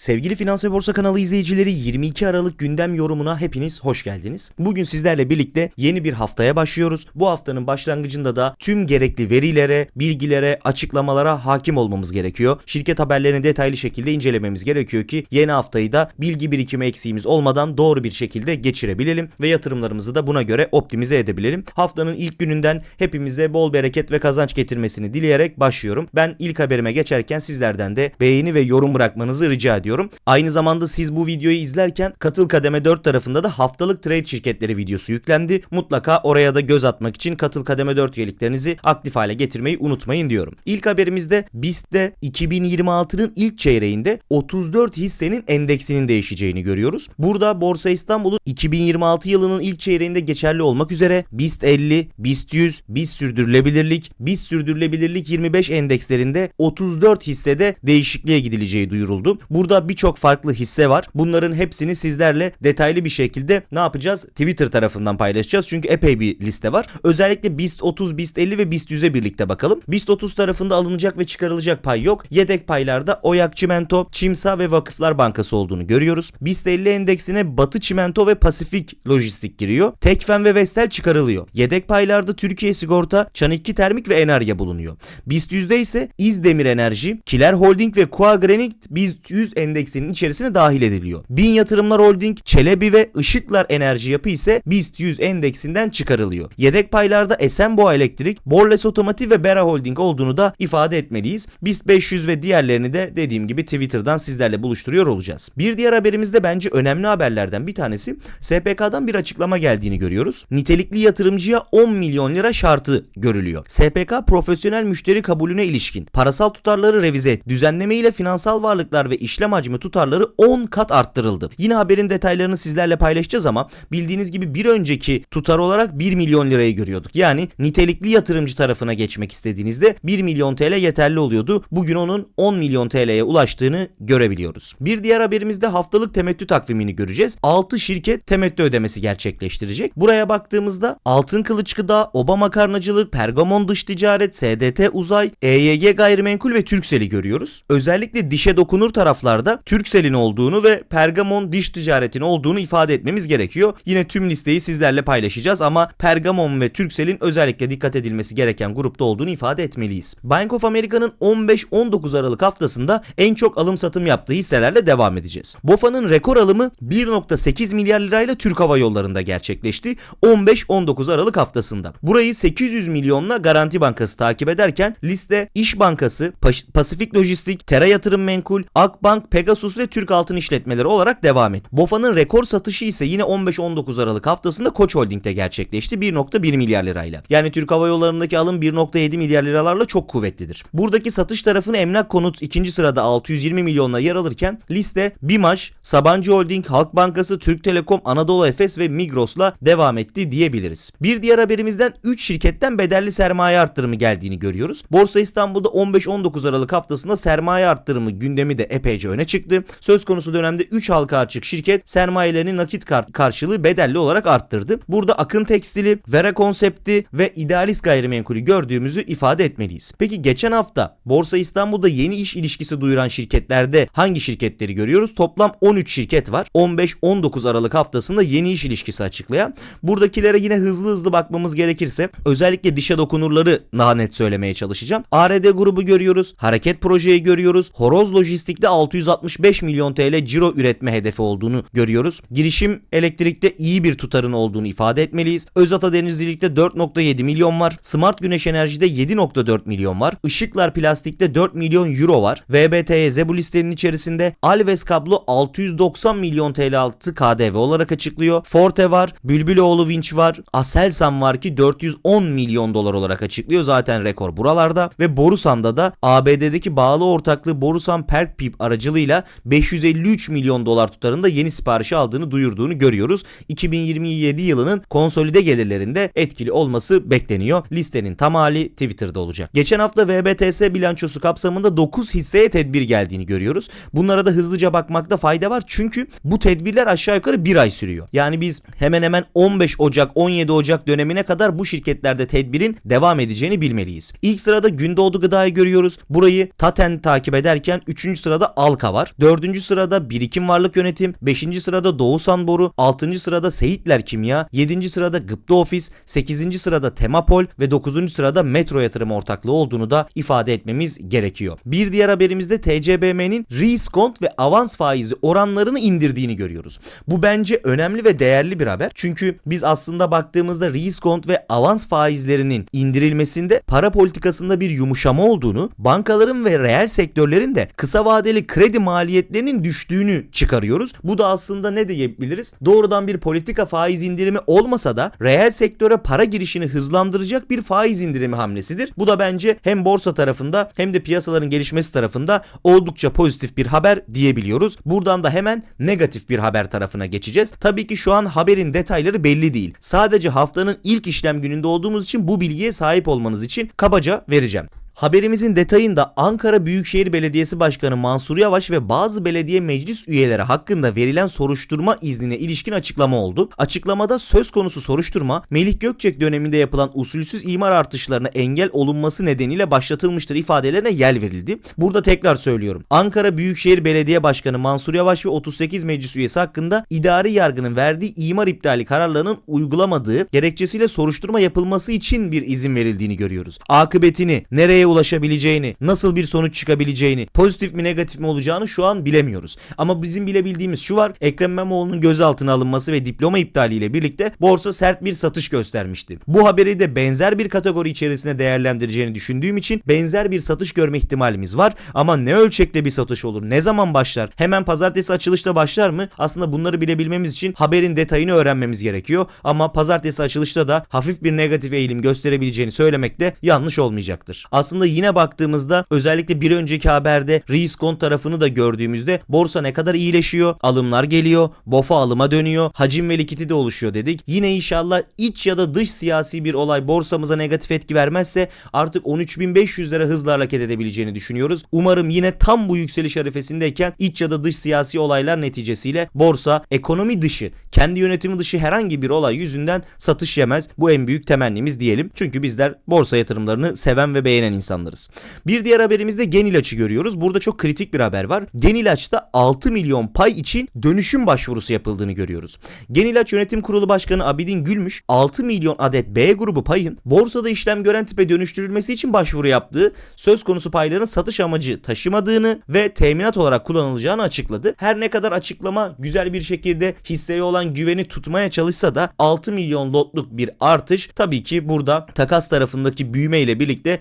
Sevgili Finans ve Borsa kanalı izleyicileri 22 Aralık gündem yorumuna hepiniz hoş geldiniz. Bugün sizlerle birlikte yeni bir haftaya başlıyoruz. Bu haftanın başlangıcında da tüm gerekli verilere, bilgilere, açıklamalara hakim olmamız gerekiyor. Şirket haberlerini detaylı şekilde incelememiz gerekiyor ki yeni haftayı da bilgi birikimi eksiğimiz olmadan doğru bir şekilde geçirebilelim ve yatırımlarımızı da buna göre optimize edebilelim. Haftanın ilk gününden hepimize bol bereket ve kazanç getirmesini dileyerek başlıyorum. Ben ilk haberime geçerken sizlerden de beğeni ve yorum bırakmanızı rica ediyorum. Aynı zamanda siz bu videoyu izlerken Katıl Kademe 4 tarafında da haftalık trade şirketleri videosu yüklendi. Mutlaka oraya da göz atmak için Katıl Kademe 4 üyeliklerinizi aktif hale getirmeyi unutmayın diyorum. İlk haberimizde BIST'te 2026'nın ilk çeyreğinde 34 hissenin endeksinin değişeceğini görüyoruz. Burada Borsa İstanbul'un 2026 yılının ilk çeyreğinde geçerli olmak üzere BIST 50, BIST 100, BIST sürdürülebilirlik, BIST sürdürülebilirlik 25 endekslerinde 34 hissede değişikliğe gidileceği duyuruldu. Burada birçok farklı hisse var. Bunların hepsini sizlerle detaylı bir şekilde ne yapacağız? Twitter tarafından paylaşacağız. Çünkü epey bir liste var. Özellikle BIST 30, BIST 50 ve BIST 100'e birlikte bakalım. BIST 30 tarafında alınacak ve çıkarılacak pay yok. Yedek paylarda Oyak Çimento, Çimsa ve Vakıflar Bankası olduğunu görüyoruz. BIST 50 endeksine Batı Çimento ve Pasifik Lojistik giriyor. Tekfen ve Vestel çıkarılıyor. Yedek paylarda Türkiye Sigorta, Çanikki Termik ve Enerya bulunuyor. BIST 100'de ise İzdemir Enerji, Kiler Holding ve Kua Granit BIST 100 endeksinin içerisine dahil ediliyor. Bin Yatırımlar Holding, Çelebi ve Işıklar Enerji Yapı ise BIST 100 endeksinden çıkarılıyor. Yedek paylarda Esenboğa Elektrik, Borles Otomotiv ve Bera Holding olduğunu da ifade etmeliyiz. BIST 500 ve diğerlerini de dediğim gibi Twitter'dan sizlerle buluşturuyor olacağız. Bir diğer haberimizde bence önemli haberlerden bir tanesi SPK'dan bir açıklama geldiğini görüyoruz. Nitelikli yatırımcıya 10 milyon lira şartı görülüyor. SPK profesyonel müşteri kabulüne ilişkin parasal tutarları revize et. Düzenleme ile finansal varlıklar ve işlem hacmi tutarları 10 kat arttırıldı. Yine haberin detaylarını sizlerle paylaşacağız ama bildiğiniz gibi bir önceki tutar olarak 1 milyon lirayı görüyorduk. Yani nitelikli yatırımcı tarafına geçmek istediğinizde 1 milyon TL yeterli oluyordu. Bugün onun 10 milyon TL'ye ulaştığını görebiliyoruz. Bir diğer haberimizde haftalık temettü takvimini göreceğiz. 6 şirket temettü ödemesi gerçekleştirecek. Buraya baktığımızda Altın Kılıç Gıda, Oba Makarnacılık, Pergamon Dış Ticaret, SDT Uzay, EYG Gayrimenkul ve Türksel'i görüyoruz. Özellikle dişe dokunur taraflarda Türksel'in olduğunu ve Pergamon Diş Ticaret'in olduğunu ifade etmemiz gerekiyor. Yine tüm listeyi sizlerle paylaşacağız ama Pergamon ve Türksel'in özellikle dikkat edilmesi gereken grupta olduğunu ifade etmeliyiz. Bank of America'nın 15-19 Aralık haftasında en çok alım satım yaptığı hisselerle devam edeceğiz. BOFA'nın rekor alımı 1.8 milyar lirayla Türk Hava Yolları'nda gerçekleşti. 15-19 Aralık haftasında. Burayı 800 milyonla Garanti Bankası takip ederken liste İş Bankası, Pasifik Lojistik, Tera Yatırım Menkul, Akbank, Pegasus ve Türk Altın İşletmeleri olarak devam etti. BOFA'nın rekor satışı ise yine 15-19 Aralık haftasında Koç Holding'de gerçekleşti 1.1 milyar lirayla. Yani Türk Hava Yolları'ndaki alım 1.7 milyar liralarla çok kuvvetlidir. Buradaki satış tarafını Emlak Konut ikinci sırada 620 milyonla yer alırken liste BİMAŞ, Sabancı Holding, Halk Bankası, Türk Telekom, Anadolu Efes ve Migros'la devam etti diyebiliriz. Bir diğer haberimizden 3 şirketten bedelli sermaye arttırımı geldiğini görüyoruz. Borsa İstanbul'da 15-19 Aralık haftasında sermaye arttırımı gündemi de epeyce öne çıktı. Söz konusu dönemde 3 halka açık şirket sermayelerini nakit kar- karşılığı bedelli olarak arttırdı. Burada Akın Tekstili, Vera Konsepti ve İdealist Gayrimenkulü gördüğümüzü ifade etmeliyiz. Peki geçen hafta Borsa İstanbul'da yeni iş ilişkisi duyuran şirketlerde hangi şirketleri görüyoruz? Toplam 13 şirket var. 15-19 Aralık haftasında yeni iş ilişkisi açıklayan. Buradakilere yine hızlı hızlı bakmamız gerekirse özellikle dişe dokunurları daha net söylemeye çalışacağım. ARD grubu görüyoruz. Hareket projeyi görüyoruz. Horoz Lojistik'te 665 milyon TL ciro üretme hedefi olduğunu görüyoruz. Girişim elektrikte iyi bir tutarın olduğunu ifade etmeliyiz. Özata Denizcilik'te 4.7 milyon var. Smart Güneş Enerji'de 7.4 milyon var. Işıklar Plastik'te 4 milyon euro var. VBTYZ bu listenin içerisinde. Alves Kablo 690 milyon TL altı KDV olarak açıklıyor. Forte var. Bülbüloğlu Vinç var. Aselsan var ki 410 milyon dolar olarak açıklıyor. Zaten rekor buralarda. Ve Borusan'da da ABD'deki bağlı ortaklığı Borusan Perkpip aracılığıyla 553 milyon dolar tutarında yeni siparişi aldığını duyurduğunu görüyoruz. 2027 yılının konsolide gelirlerinde etkili olması bekleniyor. Listenin tam hali Twitter'da olacak. Geçen hafta VBTS bilançosu kapsamında 9 hisseye tedbir geldiğini görüyoruz. Bunlara da hızlıca bakmakta fayda var. Çünkü bu tedbirler aşağı yukarı bir ay sürüyor. Yani biz hemen hemen 15 Ocak 17 Ocak dönemine kadar bu şirketlerde tedbirin devam edeceğini bilmeliyiz. İlk sırada Gündoğdu Gıda'yı görüyoruz. Burayı Taten takip ederken 3. sırada Alka Halka var. 4. sırada Birikim Varlık Yönetim, 5. sırada Doğu Sanboru, 6. sırada Seyitler Kimya, 7. sırada Gıpta Ofis, 8. sırada Temapol ve 9. sırada Metro Yatırım Ortaklığı olduğunu da ifade etmemiz gerekiyor. Bir diğer haberimizde TCBM'nin riskont ve avans faizi oranlarını indirdiğini görüyoruz. Bu bence önemli ve değerli bir haber. Çünkü biz aslında baktığımızda riskont ve avans faizlerinin indirilmesinde para politikasında bir yumuşama olduğunu, bankaların ve reel sektörlerin de kısa vadeli kredi maliyetlerinin düştüğünü çıkarıyoruz. Bu da aslında ne diyebiliriz? Doğrudan bir politika faiz indirimi olmasa da reel sektöre para girişini hızlandıracak bir faiz indirimi hamlesidir. Bu da bence hem borsa tarafında hem de piyasaların gelişmesi tarafında oldukça pozitif bir haber diyebiliyoruz. Buradan da hemen negatif bir haber tarafına geçeceğiz. Tabii ki şu an haberin detayları belli değil. Sadece haftanın ilk işlem gününde olduğumuz için bu bilgiye sahip olmanız için kabaca vereceğim. Haberimizin detayında Ankara Büyükşehir Belediyesi Başkanı Mansur Yavaş ve bazı belediye meclis üyeleri hakkında verilen soruşturma iznine ilişkin açıklama oldu. Açıklamada söz konusu soruşturma Melih Gökçek döneminde yapılan usulsüz imar artışlarına engel olunması nedeniyle başlatılmıştır ifadelerine yer verildi. Burada tekrar söylüyorum. Ankara Büyükşehir Belediye Başkanı Mansur Yavaş ve 38 meclis üyesi hakkında idari yargının verdiği imar iptali kararlarının uygulamadığı gerekçesiyle soruşturma yapılması için bir izin verildiğini görüyoruz. Akıbetini, nereye ulaşabileceğini, nasıl bir sonuç çıkabileceğini, pozitif mi negatif mi olacağını şu an bilemiyoruz. Ama bizim bilebildiğimiz şu var. Ekrem İmamoğlu'nun gözaltına alınması ve diploma iptaliyle birlikte borsa sert bir satış göstermişti. Bu haberi de benzer bir kategori içerisinde değerlendireceğini düşündüğüm için benzer bir satış görme ihtimalimiz var. Ama ne ölçekte bir satış olur? Ne zaman başlar? Hemen pazartesi açılışta başlar mı? Aslında bunları bilebilmemiz için haberin detayını öğrenmemiz gerekiyor. Ama pazartesi açılışta da hafif bir negatif eğilim gösterebileceğini söylemek de yanlış olmayacaktır. Aslında yine baktığımızda özellikle bir önceki haberde riskont tarafını da gördüğümüzde borsa ne kadar iyileşiyor, alımlar geliyor, BOFA alıma dönüyor, hacim ve likiti de oluşuyor dedik. Yine inşallah iç ya da dış siyasi bir olay borsamıza negatif etki vermezse artık 13.500 lira hızla hareket edebileceğini düşünüyoruz. Umarım yine tam bu yükseliş arifesindeyken iç ya da dış siyasi olaylar neticesiyle borsa ekonomi dışı, kendi yönetimi dışı herhangi bir olay yüzünden satış yemez. Bu en büyük temennimiz diyelim. Çünkü bizler borsa yatırımlarını seven ve beğenen insanlarız. Bir diğer haberimizde Genilaç'ı görüyoruz. Burada çok kritik bir haber var. Genilaç'ta 6 milyon pay için dönüşüm başvurusu yapıldığını görüyoruz. Genilaç Yönetim Kurulu Başkanı Abidin Gülmüş 6 milyon adet B grubu payın borsada işlem gören tipe dönüştürülmesi için başvuru yaptığı, söz konusu payların satış amacı taşımadığını ve teminat olarak kullanılacağını açıkladı. Her ne kadar açıklama güzel bir şekilde hisseye olan güveni tutmaya çalışsa da 6 milyon lotluk bir artış tabii ki burada takas tarafındaki büyüme ile birlikte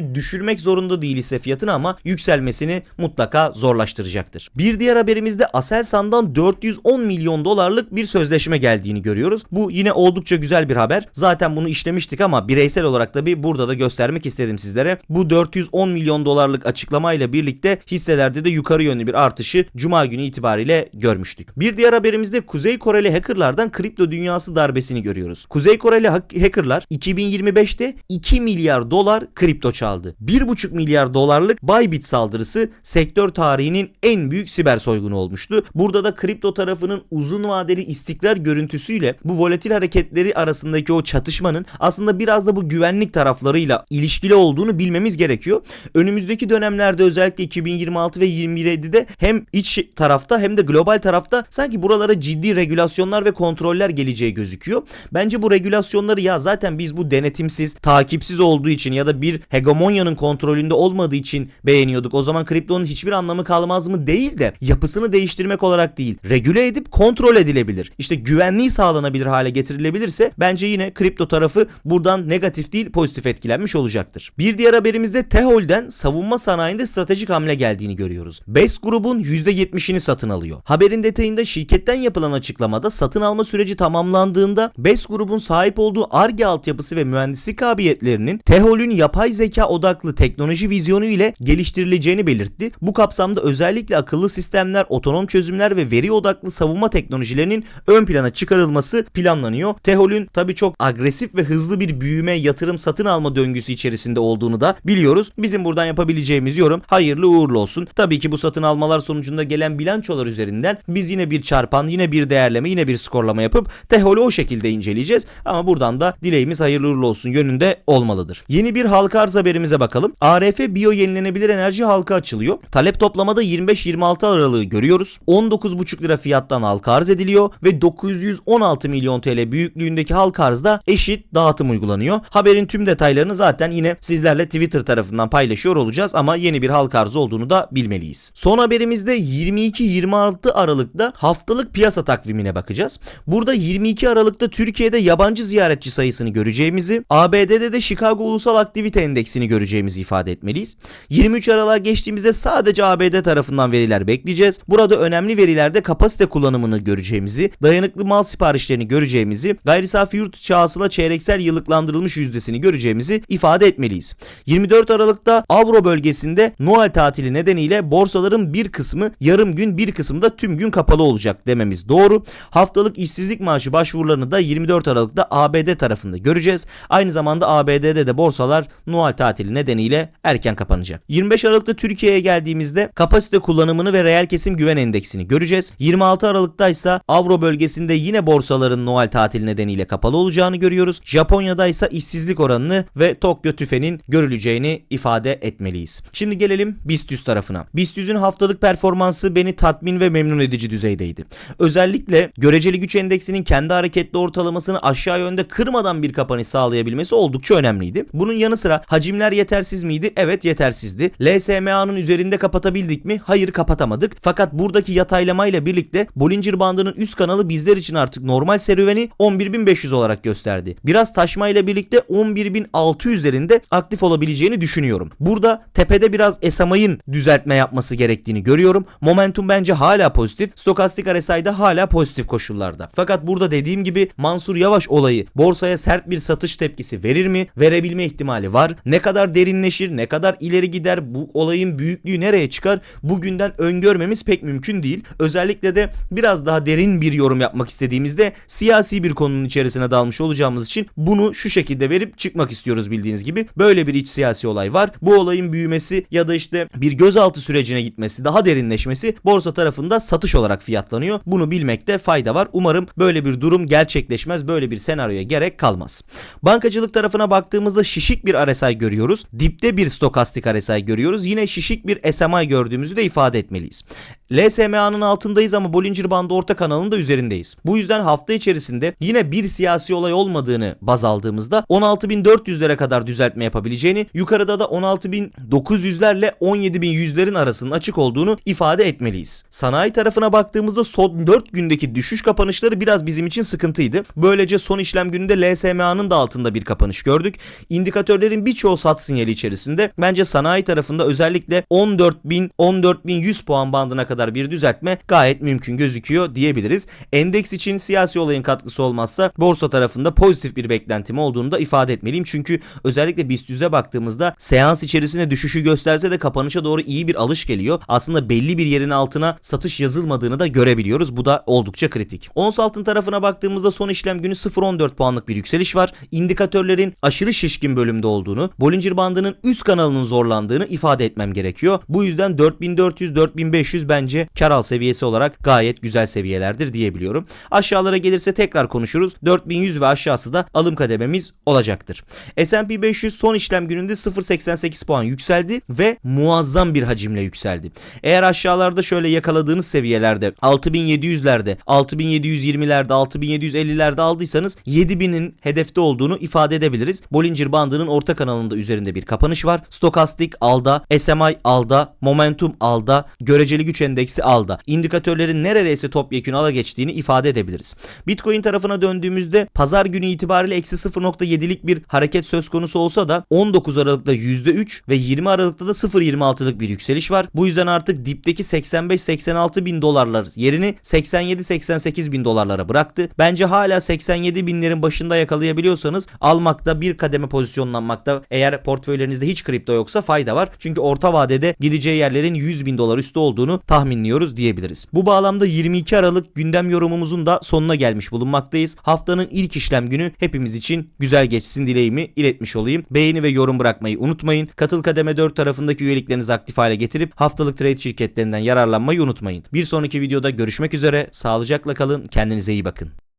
şirketi düşürmek zorunda değil hisse fiyatını ama yükselmesini mutlaka zorlaştıracaktır. Bir diğer haberimizde Aselsan'dan 410 milyon dolarlık bir sözleşme geldiğini görüyoruz. Bu yine oldukça güzel bir haber. Zaten bunu işlemiştik ama bireysel olarak da bir burada da göstermek istedim sizlere. Bu 410 milyon dolarlık açıklamayla birlikte hisselerde de yukarı yönlü bir artışı cuma günü itibariyle görmüştük. Bir diğer haberimizde Kuzey Koreli hackerlardan kripto dünyası darbesini görüyoruz. Kuzey Koreli hackerlar 2025'te 2 milyar dolar kripto çaldı. 1,5 milyar dolarlık Bybit saldırısı sektör tarihinin en büyük siber soygunu olmuştu. Burada da kripto tarafının uzun vadeli istikrar görüntüsüyle bu volatil hareketleri arasındaki o çatışmanın aslında biraz da bu güvenlik taraflarıyla ilişkili olduğunu bilmemiz gerekiyor. Önümüzdeki dönemlerde özellikle 2026 ve 27'de hem iç tarafta hem de global tarafta sanki buralara ciddi regülasyonlar ve kontroller geleceği gözüküyor. Bence bu regülasyonları ya zaten biz bu denetimsiz, takipsiz olduğu için ya da bir hegemonyanın kontrolünde olmadığı için beğeniyorduk. O zaman kriptonun hiçbir anlamı kalmaz mı değil de yapısını değiştirmek olarak değil. Regüle edip kontrol edilebilir. İşte güvenliği sağlanabilir hale getirilebilirse bence yine kripto tarafı buradan negatif değil pozitif etkilenmiş olacaktır. Bir diğer haberimizde Tehol'den savunma sanayinde stratejik hamle geldiğini görüyoruz. Best grubun %70'ini satın alıyor. Haberin detayında şirketten yapılan açıklamada satın alma süreci tamamlandığında Best grubun sahip olduğu ARGE altyapısı ve mühendislik kabiliyetlerinin Tehol'ün yapay zeka odaklı teknoloji vizyonu ile geliştirileceğini belirtti. Bu kapsamda özellikle akıllı sistemler, otonom çözümler ve veri odaklı savunma teknolojilerinin ön plana çıkarılması planlanıyor. Tehol'ün tabii çok agresif ve hızlı bir büyüme, yatırım, satın alma döngüsü içerisinde olduğunu da biliyoruz. Bizim buradan yapabileceğimiz yorum hayırlı uğurlu olsun. Tabii ki bu satın almalar sonucunda gelen bilançolar üzerinden biz yine bir çarpan, yine bir değerleme, yine bir skorlama yapıp Tehol'ü o şekilde inceleyeceğiz. Ama buradan da dileğimiz hayırlı uğurlu olsun yönünde olmalıdır. Yeni bir halka arz haberimiz haberimize bakalım. ARF biyo yenilenebilir enerji halka açılıyor. Talep toplamada 25-26 aralığı görüyoruz. 19,5 lira fiyattan halka arz ediliyor ve 916 milyon TL büyüklüğündeki halka arzda eşit dağıtım uygulanıyor. Haberin tüm detaylarını zaten yine sizlerle Twitter tarafından paylaşıyor olacağız ama yeni bir halka arzı olduğunu da bilmeliyiz. Son haberimizde 22-26 Aralık'ta haftalık piyasa takvimine bakacağız. Burada 22 Aralık'ta Türkiye'de yabancı ziyaretçi sayısını göreceğimizi, ABD'de de Chicago Ulusal Aktivite Endeksini göreceğimizi ifade etmeliyiz. 23 Aralık'a geçtiğimizde sadece ABD tarafından veriler bekleyeceğiz. Burada önemli verilerde kapasite kullanımını göreceğimizi, dayanıklı mal siparişlerini göreceğimizi, gayri safi yurt içi hasıla çeyreksel yıllıklandırılmış yüzdesini göreceğimizi ifade etmeliyiz. 24 Aralık'ta Avro bölgesinde Noel tatili nedeniyle borsaların bir kısmı yarım gün bir kısmı da tüm gün kapalı olacak dememiz doğru. Haftalık işsizlik maaşı başvurularını da 24 Aralık'ta ABD tarafında göreceğiz. Aynı zamanda ABD'de de borsalar Noel tatili nedeniyle erken kapanacak. 25 Aralık'ta Türkiye'ye geldiğimizde kapasite kullanımını ve reel kesim güven endeksini göreceğiz. 26 Aralık'ta ise Avro bölgesinde yine borsaların Noel tatili nedeniyle kapalı olacağını görüyoruz. Japonya'da ise işsizlik oranını ve Tokyo tüfenin görüleceğini ifade etmeliyiz. Şimdi gelelim BIST 100 tarafına. BIST 100'ün haftalık performansı beni tatmin ve memnun edici düzeydeydi. Özellikle göreceli güç endeksinin kendi hareketli ortalamasını aşağı yönde kırmadan bir kapanış sağlayabilmesi oldukça önemliydi. Bunun yanı sıra hacimler yetersiz miydi? Evet yetersizdi. LSMA'nın üzerinde kapatabildik mi? Hayır kapatamadık. Fakat buradaki yataylamayla birlikte Bollinger bandının üst kanalı bizler için artık normal serüveni 11.500 olarak gösterdi. Biraz taşmayla birlikte 11.600'lerinde aktif olabileceğini düşünüyorum. Burada tepede biraz SMI'ın düzeltme yapması gerektiğini görüyorum. Momentum bence hala pozitif. Stokastik RSI'de hala pozitif koşullarda. Fakat burada dediğim gibi Mansur Yavaş olayı borsaya sert bir satış tepkisi verir mi? Verebilme ihtimali var. Ne kadar derinleşir, ne kadar ileri gider, bu olayın büyüklüğü nereye çıkar? Bugünden öngörmemiz pek mümkün değil. Özellikle de biraz daha derin bir yorum yapmak istediğimizde siyasi bir konunun içerisine dalmış olacağımız için bunu şu şekilde verip çıkmak istiyoruz bildiğiniz gibi. Böyle bir iç siyasi olay var. Bu olayın büyümesi ya da işte bir gözaltı sürecine gitmesi, daha derinleşmesi borsa tarafında satış olarak fiyatlanıyor. Bunu bilmekte fayda var. Umarım böyle bir durum gerçekleşmez. Böyle bir senaryoya gerek kalmaz. Bankacılık tarafına baktığımızda şişik bir RSI görüyoruz. Dipte bir stokastik RSI görüyoruz. Yine şişik bir SMI gördüğümüzü de ifade etmeliyiz. LSMA'nın altındayız ama Bollinger bandı orta kanalının da üzerindeyiz. Bu yüzden hafta içerisinde yine bir siyasi olay olmadığını baz aldığımızda 16.400'lere kadar düzeltme yapabileceğini, yukarıda da 16.900'lerle 17.100'lerin arasının açık olduğunu ifade etmeliyiz. Sanayi tarafına baktığımızda son 4 gündeki düşüş kapanışları biraz bizim için sıkıntıydı. Böylece son işlem gününde LSMA'nın da altında bir kapanış gördük. İndikatörlerin birçoğu sat sinyali içerisinde. Bence sanayi tarafında özellikle 14.000 14.100 puan bandına kadar bir düzeltme gayet mümkün gözüküyor diyebiliriz. Endeks için siyasi olayın katkısı olmazsa borsa tarafında pozitif bir beklentim olduğunu da ifade etmeliyim. Çünkü özellikle BIST 100'e baktığımızda seans içerisinde düşüşü gösterse de kapanışa doğru iyi bir alış geliyor. Aslında belli bir yerin altına satış yazılmadığını da görebiliyoruz. Bu da oldukça kritik. Ons altın tarafına baktığımızda son işlem günü 0.14 puanlık bir yükseliş var. İndikatörlerin aşırı şişkin bölümde olduğunu, Bollinger bandının üst kanalının zorlandığını ifade etmem gerekiyor. Bu yüzden 4400-4500 bence kar al seviyesi olarak gayet güzel seviyelerdir diyebiliyorum. Aşağılara gelirse tekrar konuşuruz. 4100 ve aşağısı da alım kadememiz olacaktır. S&P 500 son işlem gününde 0.88 puan yükseldi ve muazzam bir hacimle yükseldi. Eğer aşağılarda şöyle yakaladığınız seviyelerde 6700'lerde, 6720'lerde, 6750'lerde aldıysanız 7000'in hedefte olduğunu ifade edebiliriz. Bollinger bandının orta kanalında üzerinde bir kapanış var. Stokastik alda, SMI alda, momentum alda, göreceli güç endeksi alda. İndikatörlerin neredeyse topyekun ala geçtiğini ifade edebiliriz. Bitcoin tarafına döndüğümüzde pazar günü itibariyle eksi 0.7'lik bir hareket söz konusu olsa da 19 Aralık'ta %3 ve 20 Aralık'ta da 0.26'lık bir yükseliş var. Bu yüzden artık dipteki 85-86 bin dolarlar yerini 87-88 bin dolarlara bıraktı. Bence hala 87 binlerin başında yakalayabiliyorsanız almakta bir kademe pozisyonlanmakta eğer portföylerinizde hiç kripto yoksa fayda var. Çünkü orta vadede gideceği yerlerin 100 bin dolar üstü olduğunu tahminliyoruz diyebiliriz. Bu bağlamda 22 Aralık gündem yorumumuzun da sonuna gelmiş bulunmaktayız. Haftanın ilk işlem günü hepimiz için güzel geçsin dileğimi iletmiş olayım. Beğeni ve yorum bırakmayı unutmayın. Katıl kademe 4 tarafındaki üyeliklerinizi aktif hale getirip haftalık trade şirketlerinden yararlanmayı unutmayın. Bir sonraki videoda görüşmek üzere. Sağlıcakla kalın. Kendinize iyi bakın.